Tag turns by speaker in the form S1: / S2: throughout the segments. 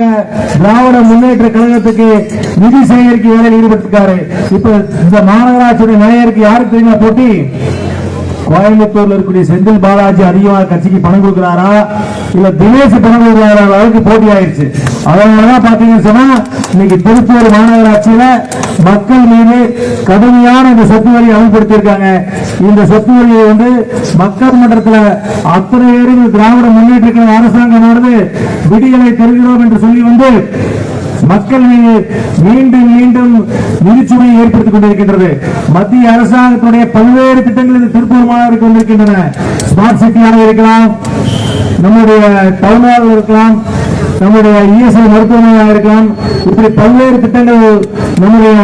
S1: திராவிட முன்னேற்ற கழகத்துக்கு நிதி சேகரிக்க வேலையில் ஈடுபட்டிருக்காரு. இப்ப இந்த மாநகராட்சியுடைய நிலையருக்கு யாருக்கு தெரியுமா போட்டி? கோயம்புத்தூர்ல இருக்கக்கூடிய செந்தில் பாலாஜி அதிகமா கட்சிக்கு பணம் கொடுக்கிறாரா? இல்ல தினேஷ் பணம் கொடுக்கிறாரா? அளவுக்கு போட்டி ஆயிடுச்சு அதனாலதான் பாத்தீங்கன்னு சொன்னா இன்னைக்கு திருப்பூர் மாநகராட்சியில மக்கள் மீது கடுமையான இந்த சொத்து வரி அமல்படுத்தியிருக்காங்க. இந்த சொத்து வரியை வந்து மக்கள் மன்றத்தில் அத்தனை பேரும் திராவிட முன்னேற்ற கழக அரசாங்கமானது விடிகளை தருகிறோம் என்று சொல்லி வந்து மக்கள் மீது மீண்டும் மீண்டும் நிதிச்சுமை ஏற்படுத்திக் கொண்டிருக்கின்றது. மத்திய அரசாங்கத்துடைய பல்வேறு திட்டங்கள் இந்த திருப்பூர் மாநகருக்கு வந்திருக்கின்றன ஸ்மார்ட் சிட்டியாக இருக்கலாம் நம்முடைய டவுன் இருக்கலாம் நம்முடைய இஎஸ்ஐ மருத்துவமனையாக இருக்கலாம். இப்படி பல்வேறு திட்டங்கள் நம்முடைய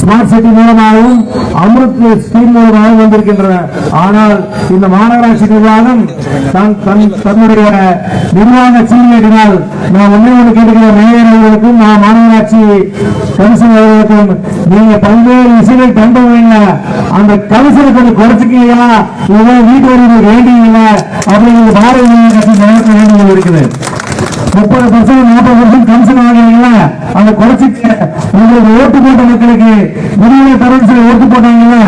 S1: ஸ்மார்ட் சிட்டி மூலமாகவும் அமிர்த் ஸ்கீம் மூலமாகவும் வந்திருக்கின்றன. ஆனால் இந்த மாநகராட்சி நிர்வாகம் தன்னுடைய நிர்வாக சீனியரினால் நான் ஒன்னே ஒன்று கேட்டுக்கிற மேயர் அவர்களுக்கும் நான் மாநகராட்சி கமிஷன் அவர்களுக்கும் நீங்க பல்வேறு விஷயங்கள் தந்துவீங்க அந்த கமிஷனை கொஞ்சம் குறைச்சிக்கீங்களா? இதோ வீட்டு வரி வேண்டியீங்களா அப்படிங்கிற பாரதிய கட்சி நடத்த வேண்டியது இருக்குது முப்பது பர்சன்ட் நாற்பது பர்சன்ட் கமிஷன் வாங்கினீங்களா அந்த குறைச்சிக்க உங்களுக்கு ஓட்டு போட்ட மக்களுக்கு விடுதலை தரும் சொல்லி ஓட்டு போட்டாங்கல்ல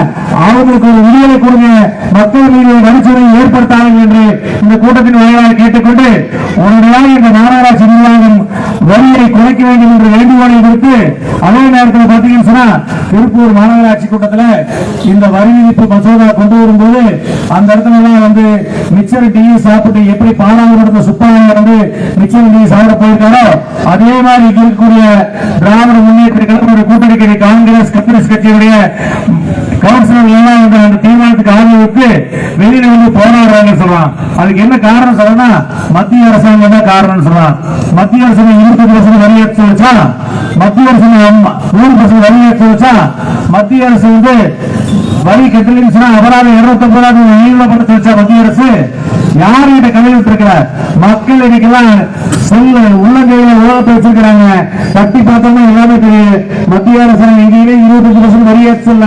S1: அவங்களுக்கு ஒரு விடுதலை கொடுங்க. மக்கள் மீது வரிச்சுவை ஏற்படுத்தாங்க என்று இந்த கூட்டத்தின் வாயிலாக கேட்டுக்கொண்டு உடனடியாக இந்த மாநகராட்சி நிர்வாகம் வரியை குறைக்க வேண்டும் என்ற வேண்டுகோளை விடுத்து அதே நேரத்தில் பார்த்தீங்கன்னு சொன்னா திருப்பூர் மாநகராட்சி கூட்டத்தில் இந்த வரி விதிப்பு மசோதா கொண்டு வரும்போது அந்த இடத்துல வந்து மிச்சர் டீ சாப்பிட்டு எப்படி பாலாவரத்தில் சுப்பாங்க வந்து மிச்சர் டீ சாப்பிட போயிருக்காரோ அதே மாதிரி இங்க இருக்கக்கூடிய திராவிட முன்னேற்ற கழகத்துடைய கூட்டணி காங்கிரஸ் கம்யூனிஸ்ட் கட்சியுடைய கவுன்சிலர் எல்லாம் வந்து அந்த தீர்மானத்துக்கு ஆதரவுக்கு வெளியில வந்து போராடுறாங்கன்னு சொல்லலாம் அதுக்கு என்ன காரணம் சொல்லணும்னா மத்திய அரசாங்கம் தான் காரணம்னு சொல்லலாம் மத்திய அரசு இருபத்தஞ்சு வருஷம் வரி ஏற்ற வச்சா மத்திய அரசு நூறு பர்சன்ட் வரி ஏற்ற வச்சா மத்திய அரசு வந்து வரி கட்டலைன்னு சொன்னா அபராதம் இருநூத்தி ஒன்பதாவது நீளப்படுத்த வச்சா மத்திய அரசு யார்கிட்ட கதையிட்டு இருக்கிறார் மக்கள் இன்னைக்கெல்லாம் செல்ல உள்ளங்கையில உலகத்தை வச்சிருக்கிறாங்க. தட்டி பார்த்தோம்னா எல்லாமே தெரியும் மத்திய அரசாங்கம் எங்கேயுமே இருபத்தஞ்சு பர்சன்ட் வரி ஏற்றல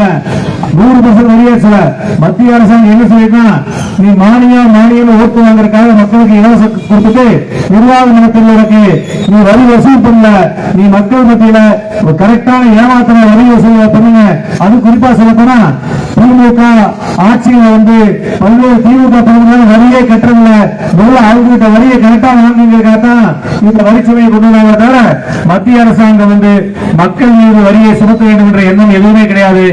S1: நூறு பர்சன்ட் வரியா சொல்ல மத்திய அரசாங்கம் என்ன சொல்லிருக்கா நீ மானியம் மானியம் ஓட்டு வாங்குறதுக்காக மக்களுக்கு இலவச கொடுத்துட்டு நிர்வாக நடத்துவதற்கு நீ வரி வசூல் பண்ணல. நீ மக்கள் மத்தியில கரெக்டான ஏமாத்தின வரி வசூல் பண்ணுங்க. அது குறிப்பா சொல்லப்போனா திமுக ஆட்சியில வந்து பல்வேறு திமுக பகுதியான வழியே கட்டுறதுல முதல்ல அவங்க வழியை வரியை கரெக்டா வாங்குங்கிறதுக்காக தான் இந்த வரிச்சுமையை கொண்டு வந்தாங்க தவிர மத்திய அரசாங்கம் வந்து மக்கள் மீது வரியை சுமத்த வேண்டும் என்ற எண்ணம் எதுவுமே கிடையாது.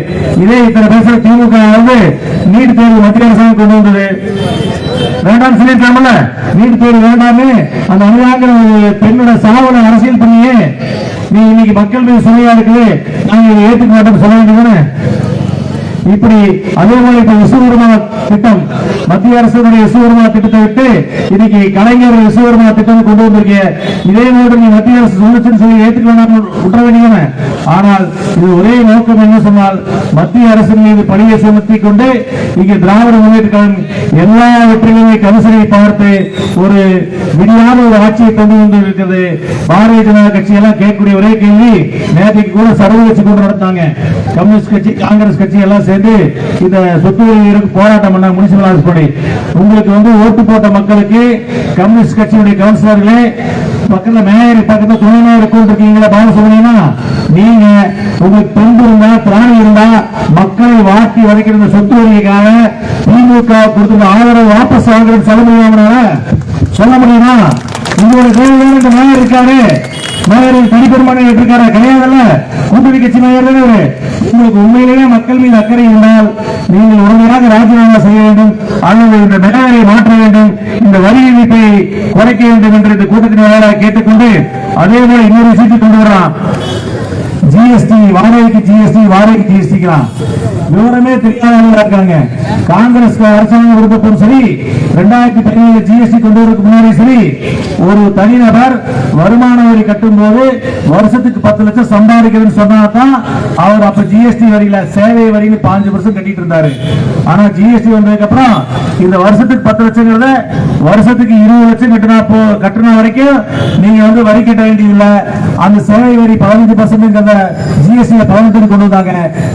S1: இதே இத்தனை பேசுற திமுக வந்து நீட் தேர்வு மத்திய அரசாங்கம் கொண்டு வந்தது. வேண்டாம் சொல்லிருக்காமல நீட் தேர்வு வேண்டாமே. அந்த அனுதாங்கிற ஒரு பெண்ணோட சாவலை அரசியல் பண்ணியே. நீ இன்னைக்கு மக்கள் மீது சுமையா இருக்குது. நாங்க ஏற்றுக்க மாட்டோம் சொல்ல வேண்டியதானே இப்படி அதே மாதிரி விஸ்வகர்மா திட்டம் மத்திய அரசுடைய விஸ்வகர்மா திட்டத்தை விட்டு இன்னைக்கு கலைஞர் விஸ்வகர்மா திட்டம் கொண்டு வந்திருக்கேன் இதே மாதிரி நீ மத்திய அரசு சொல்லுச்சுன்னு சொல்லி ஏற்றுக்க வேண்டாம் விட்டுற வேண்டியதானே ஆனால் இது ஒரே நோக்கம் என்ன சொன்னால் மத்திய அரசின் மீது பணியை சுமத்தி கொண்டு இங்கே திராவிட முன்னேற்ற கழகம் எல்லாவற்றையுமே கமிஷனை பார்த்து ஒரு விடியாத ஒரு ஆட்சியை கொண்டு வந்து இருக்கிறது பாரதிய ஜனதா கட்சி எல்லாம் கேட்கக்கூடிய ஒரே கேள்வி நேற்றைக்கு கூட சர்வ கட்சி கூட நடத்தாங்க. கம்யூனிஸ்ட் கட்சி காங்கிரஸ் கட்சி எல்லாம் சேர்ந்து இந்த சொத்து போராட்டம் பண்ணாங்க முனிசிபல் ஆஃபீஸ் படி. உங்களுக்கு வந்து ஓட்டு போட்ட மக்களுக்கு கம்யூனிஸ்ட் கட்சியுடைய கவுன்சிலர்களே பக்கத்துல மேயர் பக்கத்துல துணை மேயர் இருக்கீங்களா பாலசுப்ரமணியனா நீங்க உங்களுக்கு பண்பு இருந்தா திராணி இருந்தா மக்களை வாக்கி வதைக்கிற இந்த சொத்து வரிக்காக திமுக கொடுத்த ஆதரவு வாபஸ் வாங்குறது சொல்ல முடியாமனால சொல்ல முடியுமா? உங்களோட கையில் இந்த மேயர் இருக்காரு. மேயர் தனிப்பெருமான இருக்காரா. கிடையாதுல்ல. கூட்டணி கட்சி மேயர் தானே உங்களுக்கு உண்மையிலேயே மக்கள் மீது அக்கறை இருந்தால் நீங்கள் உடனடியாக ராஜினாமா செய்ய வேண்டும். அல்லது இந்த மேயரை மாற்ற வேண்டும். இந்த வரி விதிப்பை குறைக்க வேண்டும் என்று இந்த கூட்டத்தின் வாயிலாக கேட்டுக்கொண்டு அதே போல இன்னொரு விஷயத்தை கொண்டு வரான் ஜிஎஸ்டி வாடகைக்கு ஜிஎஸ்டி வாடகைக்கு ஜிஎஸ்டிக்கலாம் விவரமே தெரியாதவங்களா இருக்காங்க. காங்கிரஸ் அரசாங்கம் விருப்பத்தும் சரி ரெண்டாயிரத்தி பதினேழு ஜிஎஸ்டி கொண்டு வரதுக்கு முன்னாடி சரி ஒரு தனிநபர் வருமான வரி கட்டும் போது வருஷத்துக்கு பத்து லட்சம் சம்பாதிக்கிறதுன்னு சொன்னாதான் அவர் அப்ப ஜிஎஸ்டி வரியில சேவை வரின்னு பாஞ்சு வருஷம் கட்டிட்டு இருந்தாரு. ஆனா ஜிஎஸ்டி வந்ததுக்கு அப்புறம் இந்த வருஷத்துக்கு பத்து லட்சங்கிறத வருஷத்துக்கு இருபது லட்சம் கட்டினா போ கட்டின வரைக்கும் நீங்க வந்து வரி கட்ட வேண்டியதில்லை. அந்த சேவை வரி பதினஞ்சு பர்சன்ட் அந்த ஜிஎஸ்டி பதினெட்டு கொண்டு வந்தாங்க.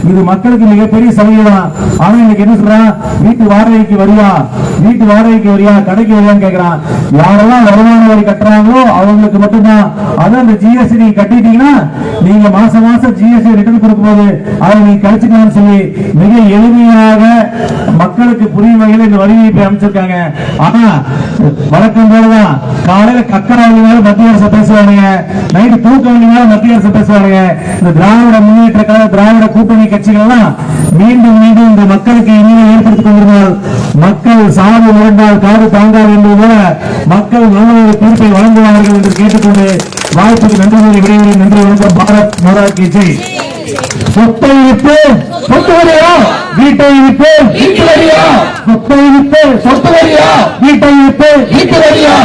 S1: இது மக்களுக்கு மிகப்பெரிய சலுகை தான் ஆனா இன்னைக்கு என்ன சொல்றான் வீட்டு வாடகைக்கு வருவா. வீட்டு வாடகைக்கு வரியா? கடைக்கு வரியான்னு கேக்குறான். யாரெல்லாம் வருமான வரி கட்டுறாங்களோ அவங்களுக்கு மட்டும்தான். அதான் அந்த ஜிஎஸ்டி நீங்க கட்டிட்டீங்கன்னா நீங்க மாசம் மாசம் ஜிஎஸ்டி ரிட்டர்ன் கொடுக்கும்போது அதை நீங்க கழிச்சுக்கலாம்னு சொல்லி மிக எளிமையாக மக்களுக்கு புரியும் வகையில் இந்த வரி விதிப்பை அமைச்சிருக்காங்க. ஆனா வழக்கம் போலதான் காலையில கக்கர வழினாலும் மத்திய அரசு பேசுவானுங்க நைட்டு தூக்க மத்திய அரசு பேசுவானுங்க. இந்த திராவிட முன்னேற்ற கழக திராவிட கூட்டணி கட்சிகள் எல்லாம் மீண்டும் மீண்டும் இந்த மக்களுக்கு இனிமே ஏற்படுத்திக் கொண்டிருந்தால் மக்கள் சாவு முரண்டால் காடு தாங்காது என்பது மக்கள் நல்ல ஒரு தீர்ப்பை வழங்குவார்கள் என்று கேட்டுக்கொண்டு வாய்ப்புக்கு நன்றி கூறி விடைபெறுகிறேன். நன்றி வணக்கம். பாரத் மாதா கி சொத்தை விட்டு சொத்து வரையா? வீட்டை விட்டு வீட்டு வரையா? சொத்தை விட்டு சொத்து வரையா? வீட்டை விட்டு வீட்டு வரையா?